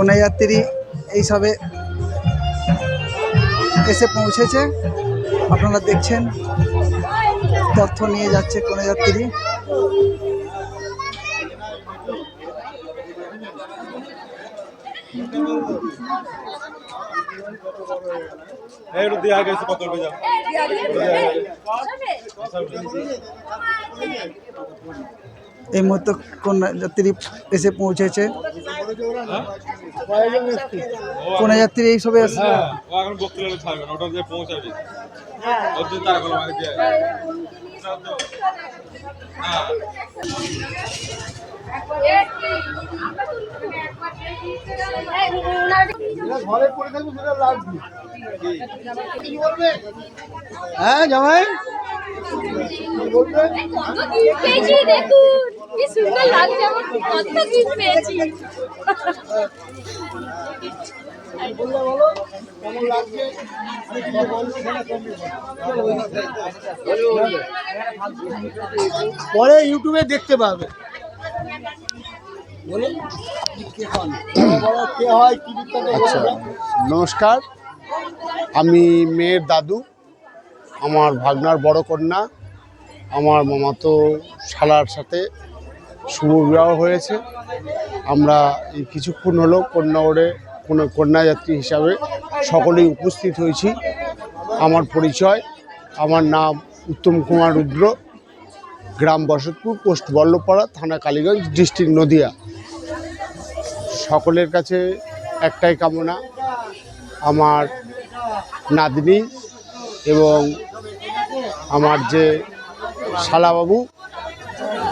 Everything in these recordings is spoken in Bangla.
কন্যাযাত্রী এইসবে এসে পৌঁছেছে আপনারা দেখছেন তথ্য নিয়ে যাচ্ছে কন্যাযাত্রী এই মুহূর্তে কন্যাযাত্রী এসে পৌঁছেছে? কন্যাযাত্রী এইসবে এসে হ্যাঁ তারা কোনো মানে দিয়ে হ্যাঁ হ্যাঁ জামাই দেখুন কি সুন্দর লাগছে আমার কত গিফট পেয়েছি। পরে ইউটিউবে দেখতে পাবে। আচ্ছা নমস্কার। আমি মেয়ের দাদু আমার ভাগনার বড় কন্যা আমার মামাতো শালার সাথে শুভ বিবাহ হয়েছে। আমরা এই কিছুক্ষণ হলো কন্যাগড়ে কোনো কন্যাযাত্রী হিসাবে সকলেই উপস্থিত হয়েছি। আমার পরিচয়, আমার নাম উত্তম কুমার রুদ্র, গ্রাম বসতপুর, পোস্ট বল্লভপাড়া, থানা কালীগঞ্জ, ডিস্ট্রিক্ট নদিয়া। সকলের কাছে একটাই কামনা, আমার নাতনি এবং আমার যে শালাবাবু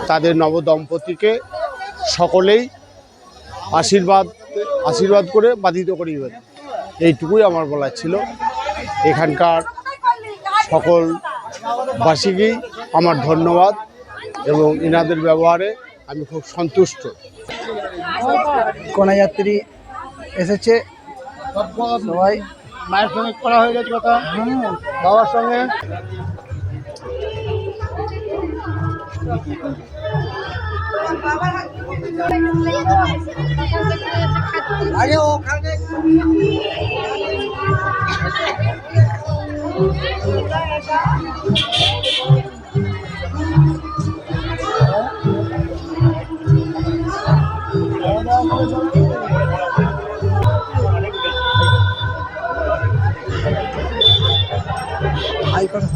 তাদের নবদম্পতিকে সকলেই আশীর্বাদ আশীর্বাদ করে বাধিত করিবেন। এইটুকুই আমার বলার ছিল। এখানকার সকল বাসীকেই আমার ধন্যবাদ এবং ইনাদের ব্যবহারে আমি খুব সন্তুষ্ট। কন্যাযাত্রী এসেছে। সবাই। মায়ের সঙ্গে করা হয়ে গেছে কথা। বাবার সঙ্গে। হাই করো।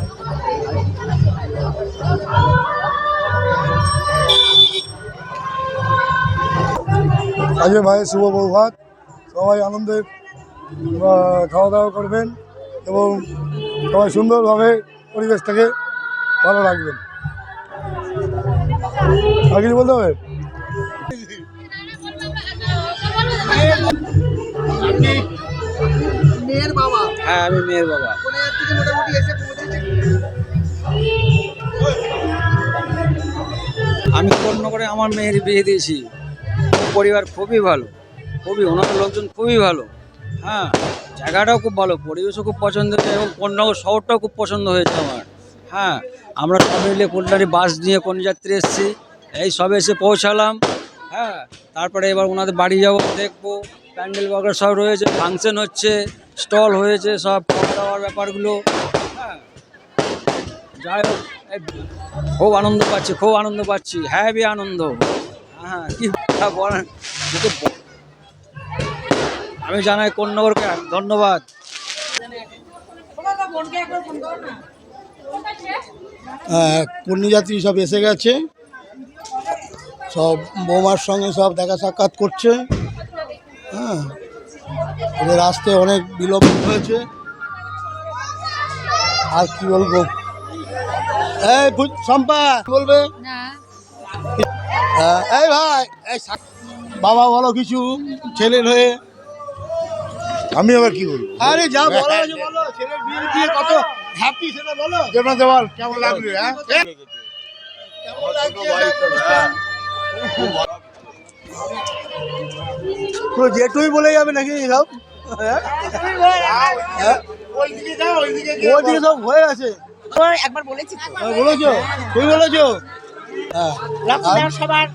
আজকে ভাইয়ের শুভ বৌভাত সবাই আনন্দে খাওয়া দাওয়া করবেন এবং সবাই সুন্দরভাবে পরিবেশটাকে ভালো রাখবেন। আর কিছু বলতে হবে? মেয়ের বাবা। হ্যাঁ আমি মেয়ের বাবা। আমি করে আমার মেয়ের বিয়ে দিয়েছি। পরিবার খুবই ভালো। খুবই, ওনার লোকজন খুবই ভালো। হ্যাঁ জায়গাটাও খুব ভালো, পরিবেশও খুব পছন্দ হয়েছে এবং কন্যাগর শহরটাও খুব পছন্দ হয়েছে আমার। হ্যাঁ আমরা সব মিলে কল্যাণী বাস নিয়ে কন্যাযাত্রী এসেছি, এই সবে এসে পৌঁছালাম। হ্যাঁ তারপরে এবার ওনাদের বাড়ি যাব, দেখব। প্যান্ডেল বাগার সব রয়েছে, ফাংশন হচ্ছে, স্টল হয়েছে, সব খাওয়া দাওয়ার ব্যাপারগুলো। হ্যাঁ যাই হোক। খুব আনন্দ পাচ্ছি, খুব আনন্দ পাচ্ছি। হ্যাভি আনন্দ। হ্যাঁ কি আমি জানাই কন্যাগরকে ধন্যবাদ। কন্যাযাত্রী সব এসে গেছে। সব বৌমার সঙ্গে সব দেখা সাক্ষাৎ করছে। হ্যাঁ আসতে অনেক বিলম্ব হয়েছে। আর কি বলব? এই শম্পা বলবে? না। হ্যাঁ, এই ভাই এই বাবা বলো কিছু ছেলের হয়ে। আমি আবার কি বলব? আরে যা বলো বলো ছেলের বিয়ে দিয়ে কত হ্যাপি সেটা বলো। দেওয়াল কেমন লাগল হ্যাঁ? কেমন লাগছে পুরো জেটুই বলে যাবে নাকি সব? হ্যাঁ? হ্যাঁ? ওইদিকে সব হয়ে আছে। একবার বলেছি। হ্যাঁ, বলেছ। তুমি বলেছ। হ্যাঁ। সবার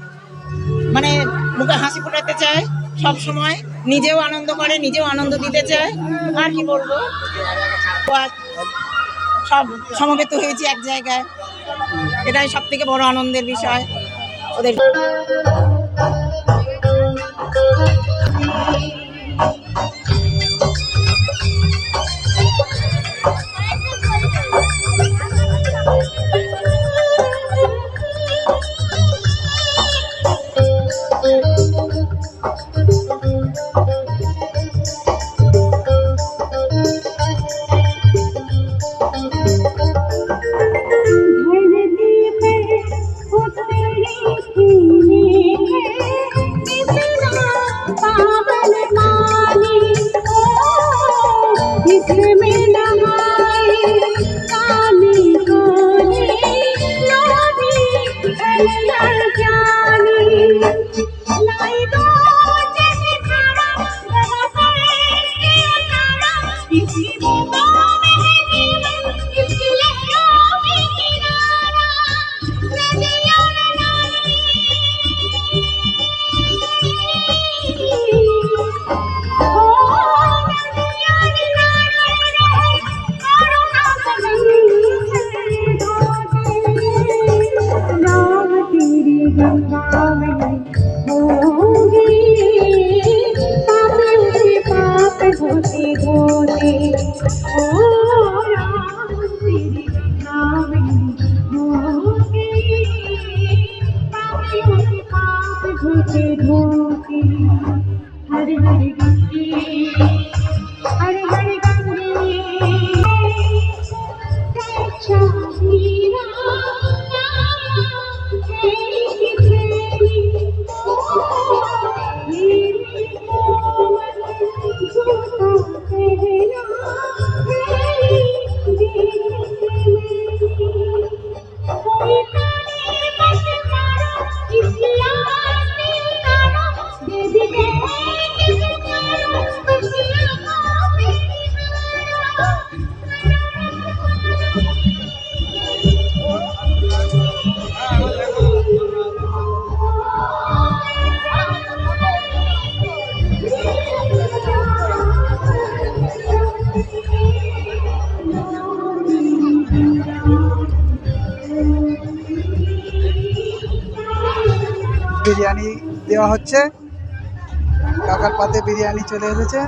মানে মুখে হাসি ফোটাতে চায় সব সময়। নিজেও আনন্দ করে নিজেও আনন্দ দিতে চায়। আর কি বলব? সব সমবেত হয়েছি এক জায়গায়। এটাই সব থেকে বড় আনন্দের বিষয়। ওদের খুঁজে ধুকি হরে হরে কৃষ্ণ বিরিয়ানি দেওয়া হচ্ছে। কাকার পাতে বিরিয়ানি চলে এসেছে।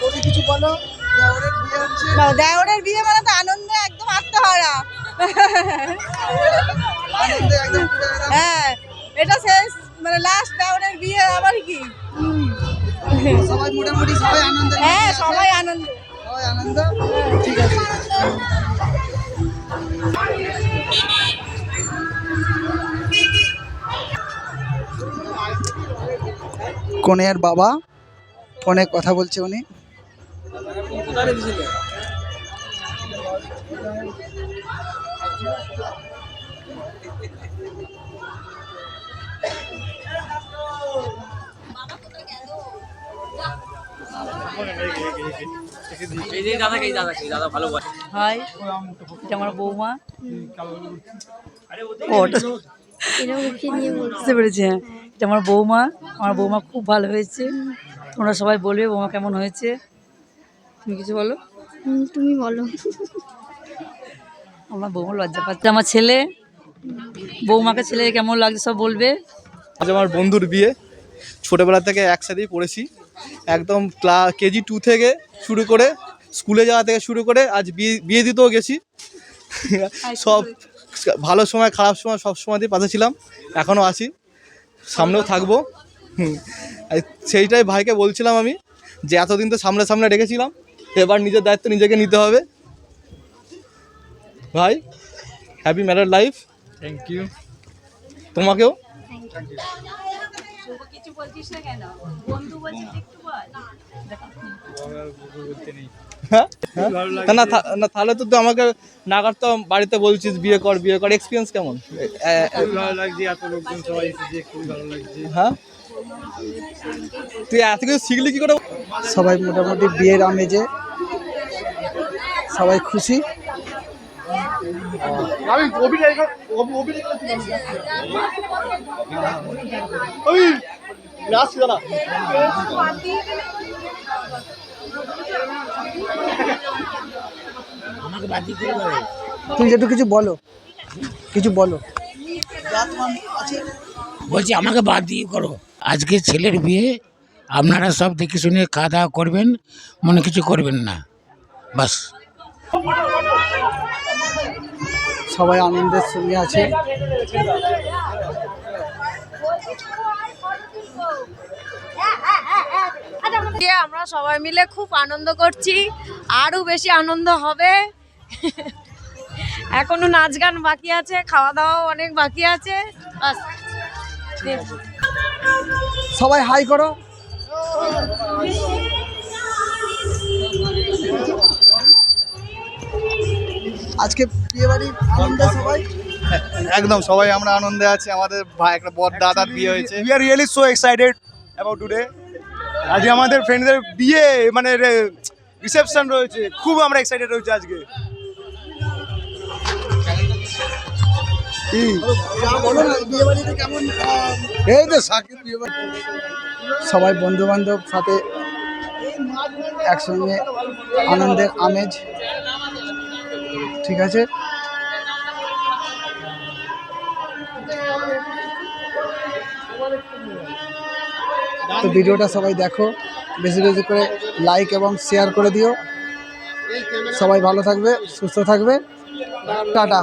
বৌদি কিছু বলো? দেওরের বিয়ে হচ্ছে দেওরের বিয়ে মানে তো আনন্দে একদম আত্মহারা। আনন্দে একদম হ্যাঁ এটা শেষ। মানে লাস্ট দেওরের বিয়ে আবার কি? সবাই মোটামুটি সবাই আনন্দ হ্যাঁ সবাই আনন্দ। সবাই আনন্দ? ঠিক আছে। কনের বাবা। ফোনে কথা বলছে উনি। হাই এটা আমার বৌমা। ও বুঝতে পেরেছি হ্যাঁ। এটা আমার বৌমা আমার বৌমা খুব ভালো হয়েছে। তোমরা সবাই বলবে বৌমা কেমন হয়েছে। তুমি কিছু বলো? তুমি বলো। আমার বৌমা লজ্জা পাচ্ছে। আমার ছেলে বৌমাকে ছেলে কেমন লাগছে সব বলবে। আজ আমার বন্ধুর বিয়ে। ছোটোবেলা থেকে একসাথেই পড়েছি। একদম ক্লা কেজি টু থেকে শুরু করে স্কুলে যাওয়া থেকে শুরু করে আজ বিয়ে বিয়ে দিতেও গেছি। সব ভালো সময় খারাপ সময় সব সময়তেই পাশে ছিলাম। এখনও আছি। সামনেও থাকব। হুম, সেইটাই ভাইকে বলছিলাম আমি যে এতদিন তো সামনে সামনে রেখেছিলাম এবার নিজের দায়িত্ব নিজেকে নিতে হবে। ভাই happy married life thank you তোমাকেও? কিছু বলছিস না কেন? বন্ধু বলছিস একটু বল। না না তাহলে তো তুই আমাকে নাগার তো বাড়িতে বলছিস বিয়ে কর বিয়ে কর। এক্সপিরিয়েন্স কেমন? এ- এ- ভালো লাগছে এত লোকজন সবাই এসেছে খুবই ভালো লাগছে। হ্যাঁ? তুই এত কিছু শিখলি কি করে? সবাই মোটামুটি বিয়ের আমেজে। সবাই খুশি। তুমি যেটু কিছু বলো কিছু বলো। বলছি আমাকে বাদ দিয়ে করো। আজকে ছেলের বিয়ে আপনারা সব দেখে শুনে খাওয়া দাওয়া করবেন মনে কিছু করবেন না। বাস। সবাই আনন্দের সঙ্গে আছে। আমরা সবাই মিলে খুব আনন্দ করছি। আরও বেশি আনন্দ হবে। এখনও নাচ গান বাকি আছে খাওয়া দাওয়াও অনেক বাকি আছে। সবাই হাই করো। আজকে বিয়ে বাড়ির আনন্দে সবাই? একদম সবাই আমরা আনন্দে আছি। আমাদের ভাই একটা বর দাদার বিয়ে হয়েছে। We are really so excited about today আজকে আমাদের ফ্রেন্ডদের বিয়ে মানে রিসেপশন রয়েছে। খুব আমরা এক্সাইটেড রয়েছে আজকে। এই তো সাকিব সবাই বন্ধু বান্ধব সাথে একসঙ্গে আনন্দের আমেজ। ঠিক আছে? তো ভিডিওটা সবাই দেখো। বেশি বেশি করে লাইক এবং শেয়ার করে দিও। সবাই ভালো থাকবে সুস্থ থাকবে। টাটা।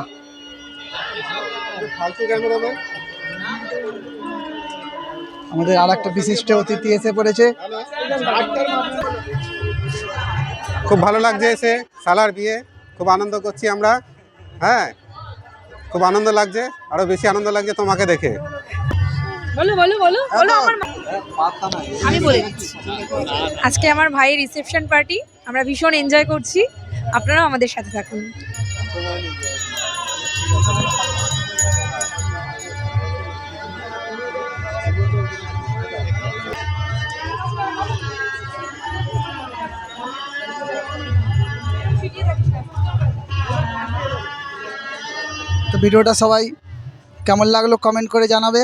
আমাদের আর একটা বিশিষ্ট অতিথি এসে পড়েছে। খুব ভালো লাগছে এসে সালার বিয়ে। খুব আনন্দ করছি আমরা। হ্যাঁ খুব আনন্দ লাগছে। আরও বেশি আনন্দ লাগছে তোমাকে দেখে। বলো বলো বলো বলো আমার আমি বলে দিচ্ছি। আজকে আমার ভাইয়ের রিসেপশন পার্টি আমরা ভীষণ এনজয় করছি। আপনারাও আমাদের সাথে থাকুন। তো ভিডিওটা সবাই কেমন লাগল কমেন্ট করে জানাবে।